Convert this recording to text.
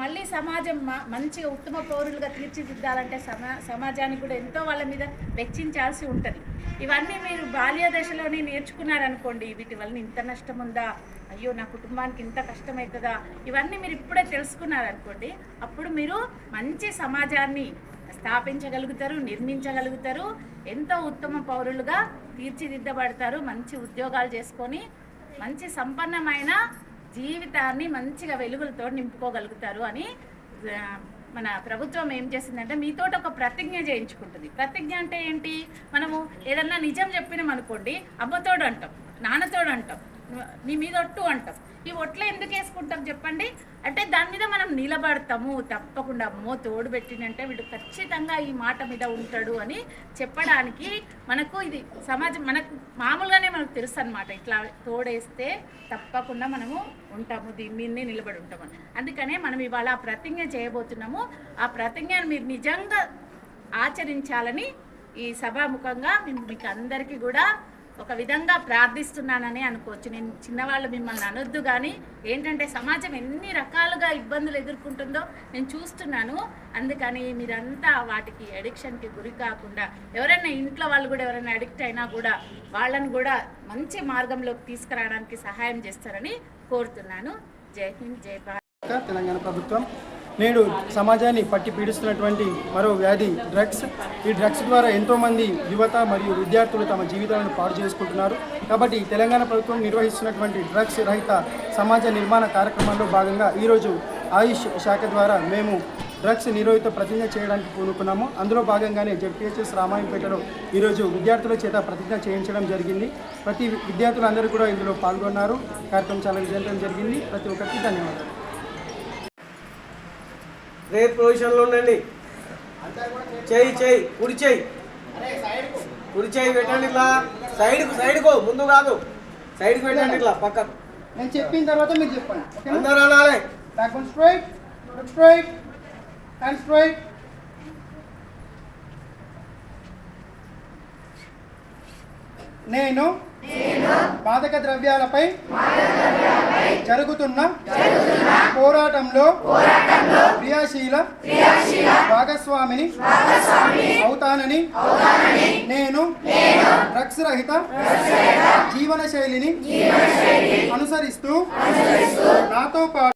మళ్ళీ సమాజం మ- ఉత్తమ పౌరులుగా తీర్చిదిద్దాలంటే సమా సమాజానికి కూడా ఎంతో వాళ్ళ మీద వెచ్చించాల్సి ఉంటుంది. ఇవన్నీ మీరు బాల్య దశలోనే నేర్చుకున్నారనుకోండి వీటి వలన ఇంత నష్టం ఉందా? అయ్యో నా కుటుంబానికి ఇంత కష్టమవుతుందా ఇవన్నీ మీరు ఇప్పుడే తెలుసుకున్నారనుకోండి అప్పుడు మీరు మంచి సమాజాన్ని స్థాపించగలుగుతారు నిర్మించగలుగుతారు ఎంతో ఉత్తమ పౌరులుగా తీర్చిదిద్దబడతారు మంచి ఉద్యోగాలు చేసుకొని మంచి సంపన్నమైన జీవితాన్ని మంచిగా వెలుగులతో నింపుకోగలుగుతారు అని మన ప్రభుత్వం ఏం చేసిందంటే మీతో ఒక ప్రతిజ్ఞ చేయించుకుంటుంది. ప్రతిజ్ఞ అంటే ఏంటి? మనము ఏదన్నా నిజం చెప్పినాం అనుకోండి అబ్బతోడు అంటాం నాన్నతోడు అంటాం. నీ మీద ఒట్టు అంటాం. ఈ ఒట్లు ఎందుకు వేసుకుంటాం చెప్పండి? అంటే దాని మీద మనం నిలబడతాము తప్పకుండా అమ్మో తోడు పెట్టినంటే వీడు ఖచ్చితంగా ఈ మాట మీద ఉంటాడు అని చెప్పడానికి మనకు ఇది సమాజం మనకు మామూలుగానే మనకు తెలుసు అనమాట ఇట్లా తోడేస్తే తప్పకుండా మనము ఉంటాము దీని మీదనే నిలబడి ఉంటాము అందుకనే మనం ఇవాళ ఆ ప్రతిజ్ఞ చేయబోతున్నాము. ఆ ప్రతిజ్ఞను మీరు నిజంగా ఆచరించాలని ఈ సభాముఖంగా మేము మీకు అందరికీ కూడా ఒక విధంగా ప్రార్థిస్తున్నానని అనుకోవచ్చు. నేను చిన్నవాళ్ళు మిమ్మల్ని అనొద్దు కానీ ఏంటంటే సమాజం ఎన్ని రకాలుగా ఇబ్బందులు ఎదుర్కొంటుందో నేను చూస్తున్నాను. అందుకని మీరంతా వాటికి అడిక్షన్కి గురి కాకుండా ఎవరైనా ఇంట్లో వాళ్ళు కూడా ఎవరైనా అడిక్ట్ అయినా కూడా వాళ్ళని కూడా మంచి మార్గంలోకి తీసుకురావడానికి సహాయం చేస్తారని కోరుతున్నాను. జై హింద్ జై భారత్. తెలంగాణ ప్రభుత్వం నేడు సమాజాన్ని పట్టి పీడిస్తున్నటువంటి మరో వ్యాధి డ్రగ్స్. ఈ డ్రగ్స్ ద్వారా ఎంతోమంది యువత మరియు విద్యార్థులు తమ జీవితాలను పాడు చేసుకుంటున్నారు. కాబట్టి తెలంగాణ ప్రభుత్వం నిర్వహిస్తున్నటువంటి డ్రగ్స్ రహిత సమాజ నిర్మాణ కార్యక్రమంలో భాగంగా ఈరోజు ఆయుష్ శాఖ ద్వారా మేము డ్రగ్స్ నిరోధిత ప్రతిజ్ఞ చేయడానికి పూనుకున్నాము. అందులో భాగంగానే జడ్పిహెచ్ఎస్ రామాయంపేటలో ఈరోజు విద్యార్థుల చేత ప్రతిజ్ఞ చేయించడం జరిగింది. ప్రతి విద్యార్థులందరూ కూడా ఇందులో పాల్గొన్నారు. కార్యక్రమం చాలా విజయవంతం జరిగింది. ప్రతి ఒక్కరికి ధన్యవాదాలు. రేపు పొజిషన్లో ఉండండి. చేయి చేయి కుడి చేయి. కుడి చేయి పెట్టండి ఇట్లా. సైడ్కు సైడ్కు ముందు కాదు. సైడ్కి పెట్టండి ఇట్లా పక్కకు. నేను చెప్పిన తర్వాత మీరు చెప్పండి. అందరూ అనాలి back one straight straight straight నేను మాదక ద్రవ్యాలపై జరుగుతున్న పోరాటంలో క్రియాశీల భాగస్వామిని అవుతానని నేను డ్రగ్స్ రహిత జీవన శైలిని అనుసరిస్తూ నాతో పాటు